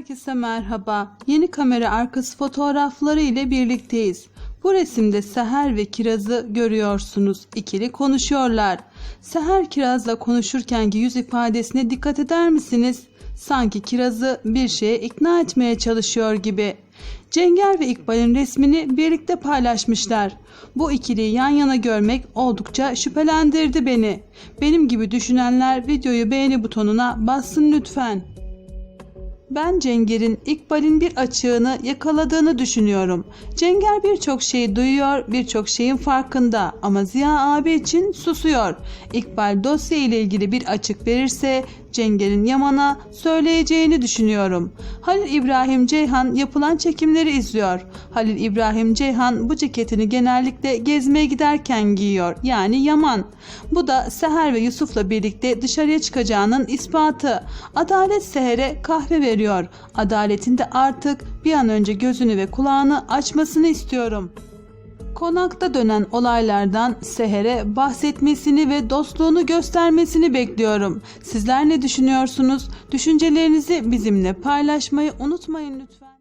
Herkese merhaba. Yeni kamera arkası fotoğrafları ile birlikteyiz. Bu resimde Seher ve Kiraz'ı görüyorsunuz. İkili konuşuyorlar. Seher Kiraz'la konuşurkenki yüz ifadesine dikkat eder misiniz? Sanki Kiraz'ı bir şeye ikna etmeye çalışıyor gibi. Cenger ve İkbal'in resmini birlikte paylaşmışlar. Bu ikiliyi yan yana görmek oldukça şüphelendirdi beni. Benim gibi düşünenler videoyu beğeni butonuna bassın lütfen. Ben Cenger'in İkbal'in bir açığını yakaladığını düşünüyorum. Cenger birçok şeyi duyuyor, birçok şeyin farkında ama Ziya abi için susuyor. İkbal dosya ile ilgili bir açık verirse Cenger'in Yaman'a söyleyeceğini düşünüyorum. Halil İbrahim Ceyhan yapılan çekimleri izliyor. Halil İbrahim Ceyhan bu ceketini genellikle gezmeye giderken giyiyor. Yani Yaman. Bu da Seher ve Yusuf'la birlikte dışarıya çıkacağının ispatı. Adalet Seher'e kahve veriyor. Adaletin de artık bir an önce gözünü ve kulağını açmasını istiyorum. Konakta dönen olaylardan Seher'e bahsetmesini ve dostluğunu göstermesini bekliyorum. Sizler ne düşünüyorsunuz? Düşüncelerinizi bizimle paylaşmayı unutmayın lütfen.